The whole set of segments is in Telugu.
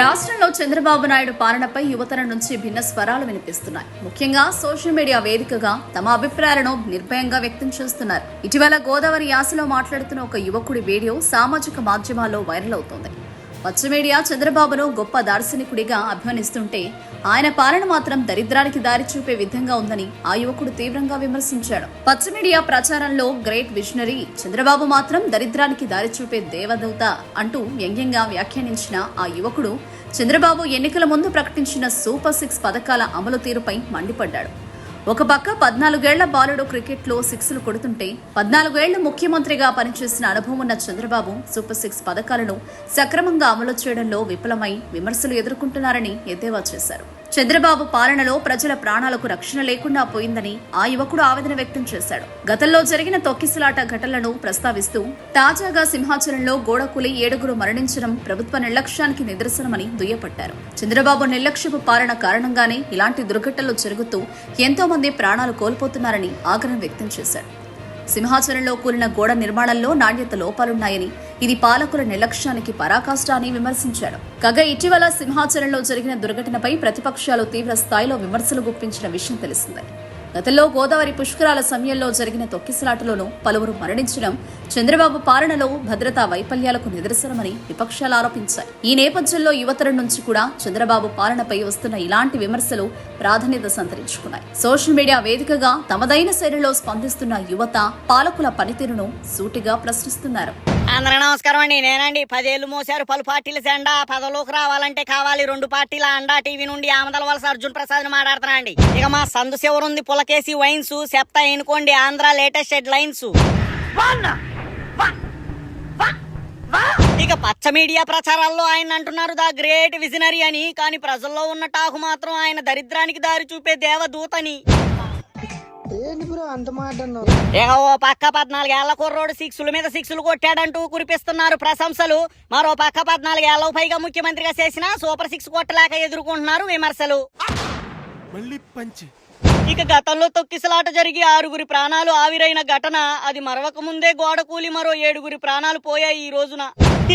రాష్ట్రంలో చంద్రబాబు నాయుడు పాలనపై యువతరం నుంచి భిన్న స్వరాలు వినిపిస్తున్నాయి. ముఖ్యంగా సోషల్ మీడియా వేదికగా తమ అభిప్రాయాలను నిర్భయంగా వ్యక్తం చేస్తున్నారు. ఇటీవల గోదావరి యాసలో మాట్లాడుతున్న ఒక యువకుడి వీడియో సామాజిక మాధ్యమాల్లో వైరల్ అవుతోంది. పచ్చ మీడియా చంద్రబాబును గొప్ప దార్శనికుడిగా అభిమానిస్తుంటే ఆయన పాలన మాత్రం దరిద్రానికి దారి చూపే విధంగా ఉందని ఆ యువకుడు తీవ్రంగా విమర్శించాడు. పచ్చ మీడియా ప్రచారంలో గ్రేట్ విషనరీ చంద్రబాబు మాత్రం దరిద్రానికి దారి చూపే దేవదూత అంటూ వ్యంగ్యంగా వ్యాఖ్యానించిన ఆ యువకుడు చంద్రబాబు ఎన్నికల ముందు ప్రకటించిన సూపర్ సిక్స్ పథకాల అమలు తీరుపై మండిపడ్డాడు. ఒక పక్క పద్నాలుగేళ్ళ బాలుడు క్రికెట్లో సిక్స్లు కొడుతుంటే పద్నాలుగేళ్ళు ముఖ్యమంత్రిగా పనిచేసిన అనుభవం ఉన్న చంద్రబాబు సూపర్ సిక్స్ పథకాలను సక్రమంగా అమలు చేయడంలో విఫలమై విమర్శలు ఎదుర్కొంటున్నారని ఎద్దేవా చేశారు. చంద్రబాబు పాలనలో ప్రజల ప్రాణాలకు రక్షణ లేకుండా పోయిందని ఆ యువకుడు ఆవేదన వ్యక్తం చేశాడు. గతంలో జరిగిన తొక్కిసలాట ఘటనలను ప్రస్తావిస్తూ తాజాగా సింహాచలంలో గోడకూలి ఏడుగురు మరణించడం ప్రభుత్వ నిర్లక్ష్యానికి నిదర్శనమని దుయ్యపట్టారు. చంద్రబాబు నిర్లక్ష్యపు పాలన కారణంగానే ఇలాంటి దుర్ఘటనలు జరుగుతూ ఎంతో మంది ప్రాణాలు కోల్పోతున్నారని ఆగ్రహం వ్యక్తం చేశారు. సింహాచలంలో కూలిన గోడ నిర్మాణంలో నాణ్యత లోపాలున్నాయని ఇది పాలకుల నిర్లక్ష్యానికి పరాకాష్ట అని విమర్శించాడు కాగా ఇటీవల సింహాచలంలో జరిగిన దుర్ఘటనపై ప్రతిపక్షాలు తీవ్ర స్థాయిలో విమర్శలు గుప్పించిన విషయం తెలిసిందే. గతంలో గోదావరి పుష్కరాల సమయంలో జరిగిన తొక్కిసలాటలోనూ పలువురు మరణించడం చంద్రబాబు పాలనలో భద్రతా వైఫల్యాలకు నిదర్శనమని విపక్షాలు ఆరోపించాయి. ఈ నేపథ్యంలో యువతరం నుంచి కూడా చంద్రబాబు పాలనపై వస్తున్న ఇలాంటి విమర్శలు ప్రాధాన్యత సంతరించుకున్నాయి. సోషల్ మీడియా వేదికగా తమదైన శైలిలో స్పందిస్తున్న యువత పాలకుల పనితీరును సూటిగా ప్రశ్నిస్తున్నారు. అందరూ నమస్కారం అండి. నేనండి. పదేళ్ళు మోసారు పలు పార్టీల జెండా పదలోకి రావాలంటే కావాలి. రెండు పార్టీల అండా టీవీ నుండి ఆమదల వలస అర్జున్ ప్రసాద్ మాట్లాడుతున్నా అండి ఇక మా సందు శివరుంది పులకేసి వైన్స్ చెప్తా ఎనుకోండి ఆంధ్ర లేటెస్ట్ హెడ్ లైన్స్ ఇక పచ్చ మీడియా ప్రచారాల్లో ఆయన అంటున్నారు ద గ్రేట్ విజనరీ అని. కానీ ప్రజల్లో ఉన్న టాకు మాత్రం ఆయన దరిద్రానికి దారి చూపే దేవదూతని. ఏంటి బ్రో అంత మాట అన్నావు? ఇక ఓ పక్క పద్నాలుగేళ్ళ కుర్రోడు సిక్సుల మీద సిక్సులు కొట్టాడంటూ కురిపిస్తున్నారు ప్రశంసలు. మరో పక్క పద్నాలుగేళ్ళకు పైగా ముఖ్యమంత్రిగా చేసిన సూపర్ సిక్స్ కొట్టలేక ఎదుర్కొంటున్నారు విమర్శలు. మళ్ళీ పంచి. ఇక గతంలో తొక్కిసలాట జరిగి ఆరుగురి ప్రాణాలు ఆవిరైన ఘటన అది మరవక ముందే గోడ కూలి మరో ఏడుగురి ప్రాణాలు పోయాయి ఈ రోజున.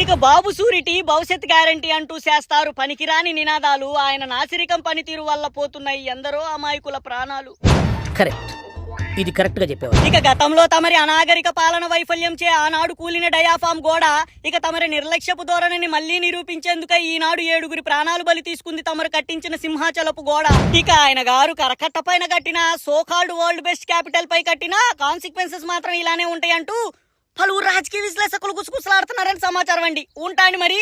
ఇక బాబు సూరిటీ భవిష్యత్ గ్యారంటీ అంటూ చేస్తారు పనికిరాని నినాదాలు. ఆయన నాసిరికం పనితీరు వల్ల పోతున్నాయి ఎందరో అమాయకుల ప్రాణాలు. కరెక్ట్. ఇది కరెక్ట్గా చెప్పేవారు. ఇక గతంలో తమరి అనాగరిక పాలన వైఫల్యం చే ఆనాడు కూలిన డయాఫామ్ గోడ ఇక తమరి నిర్లక్ష్యపు ధోరణిని మళ్ళీ నిరూపించేందుకే ఈనాడు ఏడుగురి ప్రాణాలు బలి తీసుకుంది తమరు కట్టించిన సింహాచలపు గోడ. ఇక ఆయన గారు కరకట్ట పైన కట్టిన so called world best capital పై కట్టిన కాన్సిక్వెన్సెస్ మాత్రం ఇలానే ఉంటాయంటూ పలువురు రాజకీయ విశ్లేషకులు గుసగుసలాడుతున్నారని సమాచారం అండి. ఉంటాండి మరి.